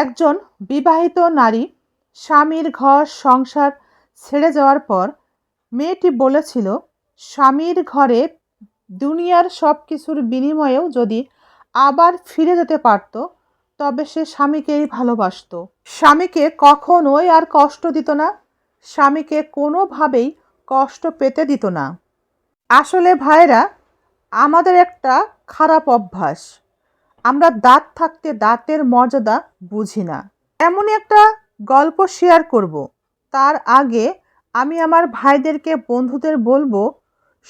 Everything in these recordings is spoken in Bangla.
একজন বিবাহিত নারী স্বামীর ঘর সংসার ছেড়ে যাওয়ার পর মেয়েটি বলেছিল, স্বামীর ঘরে দুনিয়ার সব কিছুর বিনিময়েও যদি আবার ফিরে যেতে পারত, তবে সে স্বামীকেই ভালোবাসতো। স্বামীকে কখনোই আর কষ্ট দিত না, স্বামীকে কোনোভাবেই কষ্ট পেতে দিত না। আসলে ভাইরা, আমাদের একটা খারাপ অভ্যাস। আমরা দাঁত থাকতে দাঁতের মর্যাদা বুঝি না। এমনই একটা গল্প শেয়ার করব। তার আগে আমি আমার ভাইদেরকে, বন্ধুদের বলব,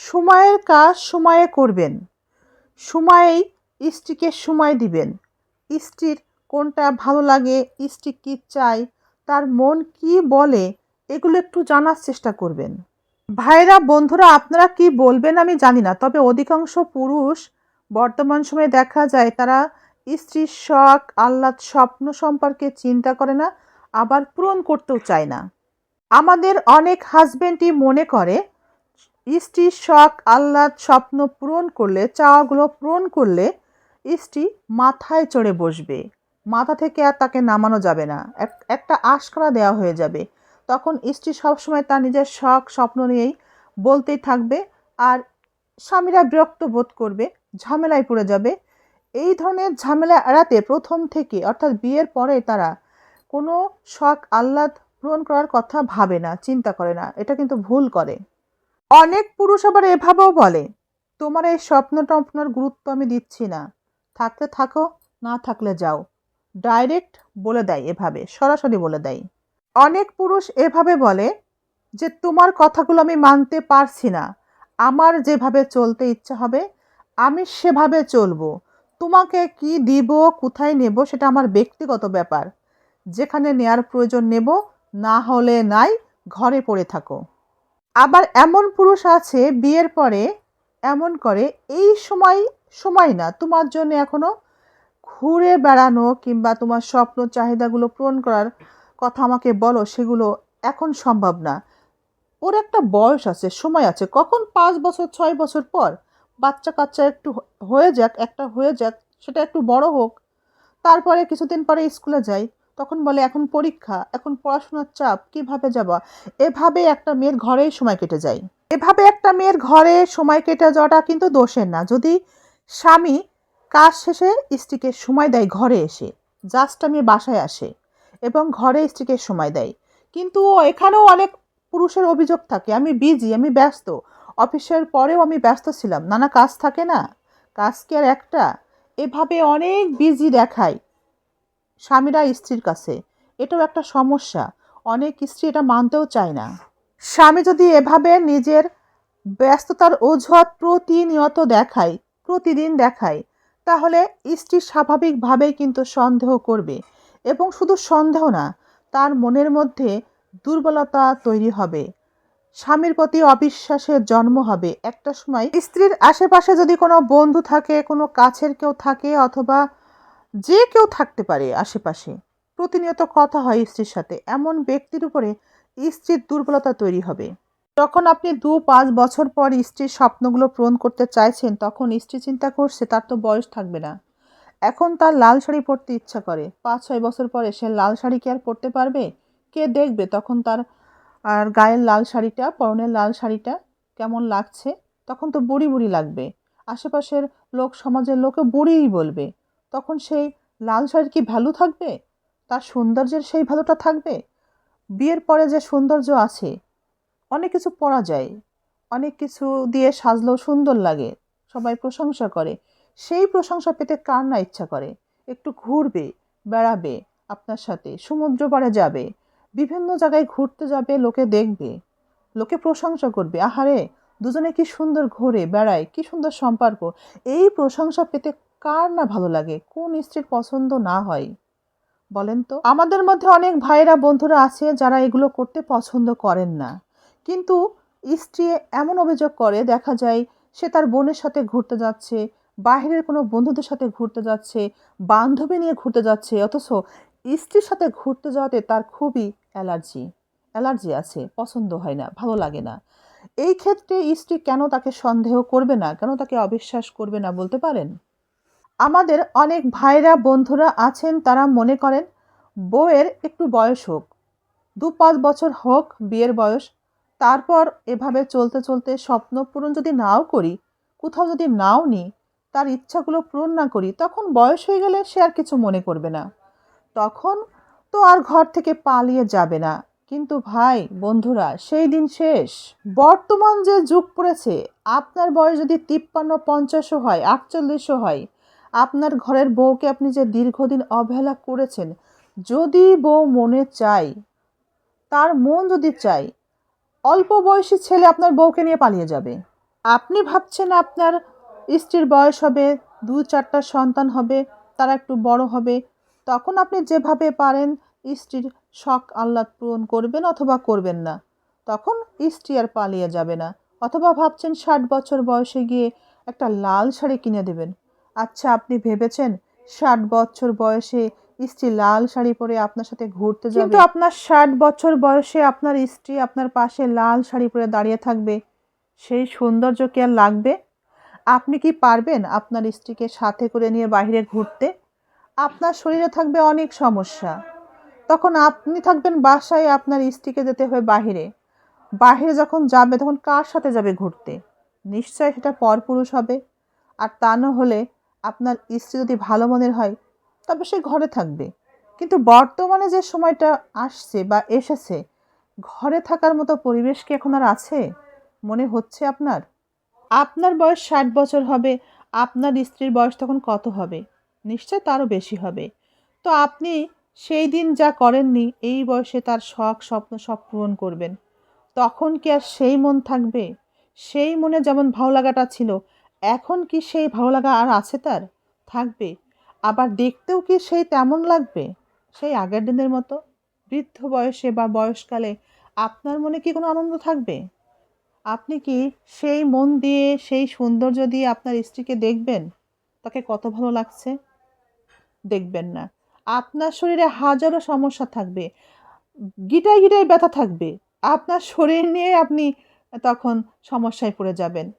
সময়ের কাজ সময়ে করবেন। সময়েই স্ত্রীকে সময় দিবেন। স্ত্রীর কোনটা ভালো লাগে, স্ত্রী কী চায়, তার মন কি বলে, এগুলো একটু জানার চেষ্টা করবেন। ভাইরা, বন্ধুরা, আপনারা কি বলবেন আমি জানি না, তবে অধিকাংশ পুরুষ বর্তমান সময়ে দেখা যায় তারা স্ত্রীর শখ, আহ্লাদ, স্বপ্ন সম্পর্কে চিন্তা করে না, আবার পূরণ করতেও চায় না। আমাদের অনেক হাজবেন্ডই মনে করে, স্ত্রীর শখ, আহ্লাদ, স্বপ্ন পূরণ করলে, চাওয়াগুলো পূরণ করলে স্ত্রী মাথায় চড়ে বসবে। মাথা থেকে আর তাকে নামানো যাবে না। এক- একটা আশকারা দেওয়া হয়ে যাবে। তখন স্ত্রী সবসময় তার নিজের শখ, স্বপ্ন নিয়েই বলতেই থাকবে আর স্বামীরা বিরক্ত বোধ করবে। ঝামেলায় পড়ে যাবে। এই ধরনের ঝামেলা এড়াতে প্রথম থেকে, অর্থাৎ বিয়ের পরে তারা কোনো শখ আহ্লাদ পূরণ করার কথা ভাবে না, চিন্তা করে না, এটা কিন্তু ভুল করে। অনেক পুরুষ আবার এভাবেও বলে, তোমার এই স্বপ্ন টপ্নর গুরুত্ব আমি দিচ্ছি না। থাকলে থাকো, না থাকলে যাও। ডাইরেক্ট বলে দেয় এভাবে, সরাসরি বলে দেয়। অনেক পুরুষ এভাবে বলে যে, তোমার কথাগুলো আমি মানতে পারছি না। আমার যেভাবে চলতে ইচ্ছা হবে আমি সেভাবে চলবো। তোমাকে কি দিব, কোথায় নেব সেটা আমার ব্যক্তিগত ব্যাপার। যেখানে নেয়ার প্রয়োজন নেব, না হলে নাই, ঘরে পড়ে থাকো। আবার এমন পুরুষ আছে বিয়ের পরে, এমন করে, এই সময় সময় না, তোমার জন্য এখনও ঘুরে বেড়ানো কিংবা তোমার স্বপ্ন, চাহিদাগুলো পূরণ করার কথা আমাকে বলো, সেগুলো এখন সম্ভব না। ওর একটা বয়স আছে, সময় আছে। কখন? পাঁচ বছর, ছয় বছর পর। বাচ্চা কাচ্চা একটু হয়ে যাক, একটা হয়ে যাক, সেটা একটু বড় হোক। তারপরে কিছুদিন পরে স্কুলে যাই, তখন বলে, এখন পরীক্ষা, এখন পড়াশোনার চাপ, কীভাবে যাবা? এভাবে একটা মেয়ের ঘরেই সময় কেটে যায়। এভাবে একটা মেয়ের ঘরে সময় কেটে যাওয়াটা কিন্তু দোষের না। যদি স্বামী কাজ শেষে স্ত্রীকে সময় দেয় ঘরে এসে, জাস্ট আমি বাসায় আসে এবং ঘরে স্ত্রীকে সময় দেয়। কিন্তু এখানেও অনেক পুরুষের অভিযোগ থাকে, আমি বিজি আমি ব্যস্ত। অফিসের পরেও আমি ব্যস্ত ছিলাম। নানা কাজ থাকে না? কাজ কি আর একটা? এভাবে অনেক বিজি দেখায় স্বামীরা স্ত্রীর কাছে। এটাও একটা সমস্যা। অনেক স্ত্রী এটা মানতেও চায় না। স্বামী যদি এভাবে নিজের ব্যস্ততার অজুহাত প্রতিনিয়ত দেখায়, প্রতিদিন দেখায়, তাহলে স্ত্রী স্বাভাবিকভাবেই কিন্তু সন্দেহ করবে। এবং শুধু সন্দেহ না, তার মনের মধ্যে দুর্বলতা তৈরি হবে। স্বামীর প্রতি অবিশ্বাসের জন্ম হবে। একটা সময় স্ত্রীর আশেপাশে যদি কোনো বন্ধু থাকে, কোনো কাছের কেউ থাকে অথবা যে কেউ থাকতে পারে আশেপাশে, প্রতিনিয়ত কথা হয় স্ত্রীর সাথে। এমন ব্যক্তির উপরে স্ত্রীর দুর্বলতা তৈরি হবে। যখন আপনি দু পাঁচ বছর পর স্ত্রীর স্বপ্নগুলো পূরণ করতে চাইছেন, তখন স্ত্রী চিন্তা করছে, তার তো বয়স থাকবে না। এখন তার লাল শাড়ি পরতে ইচ্ছা করে। পাঁচ ছয় বছর পরে সে লাল শাড়ি কি আর পরতে পারবে? কে দেখবে? তখন তার আর গায়ের লাল শাড়িটা, পরনের লাল শাড়িটা কেমন লাগছে? তখন তো বুড়ি বুড়ি লাগবে। আশেপাশের লোক, সমাজের লোকে বুড়িই বলবে, তখন সেই লাল শাড়ির কি ভ্যালু থাকবে? তার সৌন্দর্যের সেই ভ্যালুটা থাকবে? বিয়ের পরে যে সৌন্দর্য আছে, অনেক কিছু পরা যায়, অনেক কিছু দিয়ে সাজলেও সুন্দর লাগে, সবাই প্রশংসা করে। সেই প্রশংসা পেতে কার না ইচ্ছা করে? একটু ঘুরবে, বেড়াবে আপনার সাথে, সমুদ্র পাড়ে যাবে বিভিন্ন জায়গায় ঘুরতে যাবে, লোকে দেখবে, লোকে প্রশংসা করবে। আহারে, দুজনে কি সুন্দর ঘোরে, বেড়ায়, কি সুন্দর সম্পর্ক। এই প্রশংসা পেতে কার না ভালো লাগে? কোন স্ত্রীর পছন্দ না হয়? বলেন তো। আমাদের মধ্যে অনেক ভাইরা বন্ধুরা আছে যারা এগুলো করতে পছন্দ করেন না। কিন্তু স্ত্রী এমন অভিযোগ করে, দেখা যায় সে তার বোনের সাথে ঘুরতে যাচ্ছে বাইরের কোনো বন্ধুদের সাথে ঘুরতে যাচ্ছে, বান্ধবী নিয়ে ঘুরতে যাচ্ছে, অথচ স্ত্রীর সাথে ঘুরতে যাওয়াতে তার খুবই অ্যালার্জি। অ্যালার্জি আছে, পছন্দ হয় না, ভালো লাগে না। এই ক্ষেত্রে স্ত্রী কেন তাকে সন্দেহ করবে না, কেন তাকে অবিশ্বাস করবে না বলতে পারেন? আমাদের অনেক ভাইরা, বন্ধুরা আছেন, তারা মনে করেন, বউয়ের একটু বয়স হোক, দু পাঁচ বছর হোক বিয়ের বয়স, তারপর এভাবে চলতে চলতে স্বপ্ন পূরণ যদি নাও করি, কোথাও যদি নাও নিই তার ইচ্ছাগুলো পূরণ না করি, তখন বয়স হয়ে গেলে সে আর কিছু মনে করবে না। তখন তো আর ঘর থেকে পালিয়ে যাবে না। কিন্তু ভাই, বন্ধুরা, সেই দিন শেষ। বর্তমান যে যুগ পড়েছে, আপনার বয়স যদি তিপ্পান্ন, পঞ্চাশও হয়, আটচল্লিশও হয়, আপনার ঘরের বউকে আপনি যে দীর্ঘদিন অবহেলা করেছেন, যদি বউ মনে চায়, তার মন যদি চায়, অল্প বয়সী ছেলে আপনার বউকে নিয়ে পালিয়ে যাবে। আপনি ভাবছেন আপনার স্ত্রীর বয়স হবে দু চারটা সন্তান হবে, তারা একটু বড় হবে তখন আপনি যেভাবে পারেন, স্ত্রীর শখ আহ্লাদ পূরণ করবেন অথবা করবেন না। তখন স্ত্রী আর পালিয়ে যাবে না। অথবা ভাবছেন ষাট বছর বয়সে গিয়ে একটা লাল শাড়ি কিনে দেবেন। আচ্ছা আপনি ভেবেছেন ষাট বছর বয়সে স্ত্রী লাল শাড়ি পরে আপনার সাথে ঘুরতে যাবে? কিন্তু আপনার ষাট বছর বয়সে আপনার স্ত্রী আপনার পাশে লাল শাড়ি পরে দাঁড়িয়ে থাকবে। সেই সৌন্দর্য কি আর লাগবে? আপনি কি পারবেন আপনার স্ত্রীকে সাথে করে নিয়ে বাইরে ঘুরতে? আপনার শরীরে থাকবে অনেক সমস্যা। তখন আপনি থাকবেন বাসায় আপনার স্ত্রীকে যেতে হবে বাহিরে। বাহিরে যখন যাবে, তখন কার সাথে যাবে ঘুরতে? নিশ্চয় সেটা পরপুরুষ হবে। আর তা না হলে আপনার স্ত্রী যদি ভালো মনের হয়, তবে সে ঘরে থাকবে। কিন্তু বর্তমানে যে সময়টা আসছে বা এসেছে, ঘরে থাকার মতো পরিবেশ কি এখন আর আছে? মনে হচ্ছে আপনার? আপনার বয়স ষাট বছর হবে, আপনার স্ত্রীর বয়স তখন কত হবে? নিশ্চয় তারও বেশি হবে। তো আপনি সেই দিন যা করেননি, এই বয়সে তার শখ, স্বপ্ন সব পূরণ করবেন। তখন কি আর সেই মন থাকবে? সেই মনে যেমন ভালো লাগাটা ছিল, এখন কি সেই ভালো লাগা আর আছে তার? থাকবে। আবার দেখতেও কি সেই তেমন লাগবে? সেই আগের দিনের মতো? বৃদ্ধ বয়সে বা বয়সকালে আপনার মনে কি কোনো আনন্দ থাকবে? আপনি কি সেই মন দিয়ে, সেই সৌন্দর্য দিয়ে আপনার স্ত্রীকে দেখবেন? তাকে কত ভালো লাগছে? দেখবেন না। আপনার শরীরে হাজারো সমস্যা থাকবে। গিটায় গিটায় ব্যথা থাকবে। আপনার শরীর নিয়ে আপনি তখন সমস্যায় পড়ে যাবেন।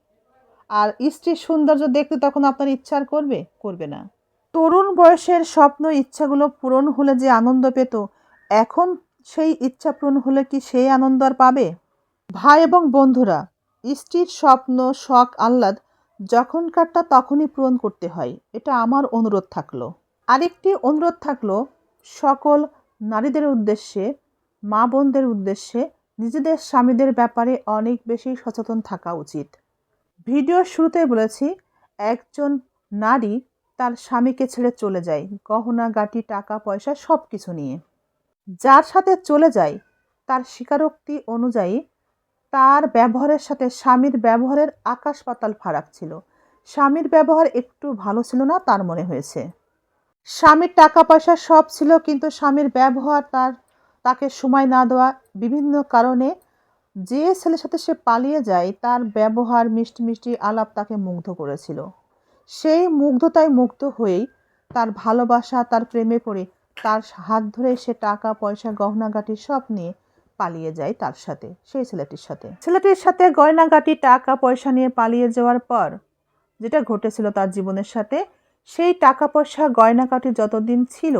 আর স্ত্রীর সৌন্দর্য দেখতে তখন আপনার ইচ্ছা আর করবে? করবে না। তরুণ বয়সের স্বপ্ন, ইচ্ছাগুলো পূরণ হলে যে আনন্দ পেত, এখন সেই ইচ্ছা পূরণ হলে কি সেই আনন্দ আর পাবে? ভাই এবং বন্ধুরা, স্ত্রীর স্বপ্ন, শখ, আহ্লাদ যখনকারটা তখনই পূরণ করতে হয়। এটা আমার অনুরোধ থাকল। আরেকটি অনুরোধ থাকল, সকল নারীদের উদ্দেশ্যে, মা বোনদের উদ্দেশ্যে নিজেদের স্বামীদের ব্যাপারে অনেক বেশি সচেতন থাকা উচিত। ভিডিওর শুরুতে বলেছি, একজন নারী তার স্বামীকে ছেড়ে চলে যায়, গহনা, গাটি, টাকা, পয়সা সব কিছু নিয়ে। যার সাথে চলে যায়, তার স্বীকারোক্তি অনুযায়ী তার ব্যবহারের সাথে স্বামীর ব্যবহারের আকাশ পাতাল ফারাক ছিল। স্বামীর ব্যবহার একটু ভালো ছিল না, তার মনে হয়েছে। স্বামীর টাকা পয়সা সব ছিল, কিন্তু স্বামীর ব্যবহার তার, তাকে সময় না দেওয়া বিভিন্ন কারণে যে ছেলের সাথে সে পালিয়ে যায়, তার ব্যবহার, মিষ্টি মিষ্টি আলাপ তাকে মুগ্ধ করেছিল। সেই মুগ্ধতায় মুগ্ধ হয়েই তার ভালোবাসা, তার প্রেমে পড়ে, তার হাত ধরে সে টাকা, পয়সা, গহনাগাটি সব নিয়ে পালিয়ে যায় তার সাথে, সেই ছেলেটির সাথে। ছেলেটির সাথে গয়নাগাটি, টাকা, পয়সা নিয়ে পালিয়ে যাওয়ার পর, যেটা ঘটেছিল তার জীবনের সাথে সেই টাকা পয়সা গয়নাকাটি যতদিন ছিল,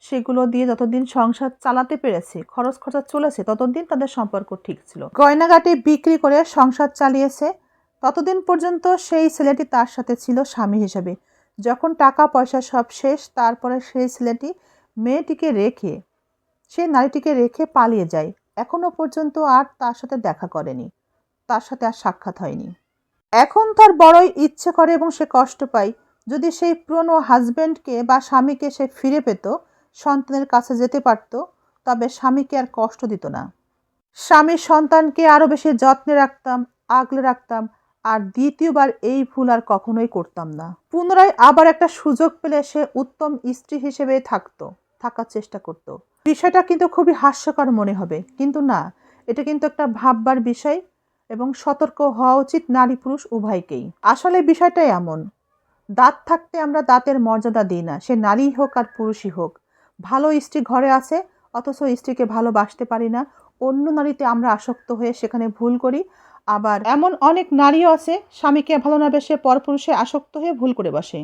সেগুলো দিয়ে যতদিন সংসার চালাতে পেরেছে, খরচ খরচা চলেছে, ততদিন তাদের সম্পর্ক ঠিক ছিল। গয়নাগাটি বিক্রি করে সংসার চালিয়েছে, ততদিন পর্যন্ত সেই ছেলেটি তার সাথে ছিল স্বামী হিসেবে। যখন টাকা পয়সা সব শেষ, তারপরে সেই ছেলেটি মেয়েটিকে রেখে, সে নারীটিকে রেখে পালিয়ে যায়। এখনও পর্যন্ত আর তার সাথে দেখা করেনি। তার সাথে আর সাক্ষাৎ হয়নি। এখন তার বড়ই ইচ্ছে করে এবং সে কষ্ট পায়। যদি সেই পুরনো হাজব্যান্ডকে বা স্বামীকে সে ফিরে পেত, সন্তানের কাছে যেতে পারত, তবে স্বামীকে আর কষ্ট দিত না। স্বামীর সন্তানকে আরও বেশি যত্নে রাখতাম, আগলে রাখতাম, আর দ্বিতীয়বার এই ভুল আর কখনোই করতাম না। পুনরায় আবার একটা সুযোগ পেলে সে উত্তম স্ত্রী হিসেবে থাকতো, থাকার চেষ্টা করত। বিষয়টা কিন্তু খুবই হাস্যকর মনে হবে, কিন্তু না, এটা কিন্তু একটা ভাববার বিষয় এবং সতর্ক হওয়া উচিত নারী পুরুষ উভয়কেই। আসলে বিষয়টাই এমন দাঁত থাকতে আমরা দাঁতের মর্যাদা দিই না। সে নারী হোক আর পুরুষই হোক। ভালো স্ত্রী ঘরে আছে, অথচ স্ত্রীকে ভালোবাসতে পারি না। অন্য নারীতে আমরা আসক্ত হয়ে সেখানে ভুল করি। আবার এমন অনেক নারীও আছে, স্বামীকে ভালো না বেসে পরপুরুষে আসক্ত হয়ে ভুল করে বসে।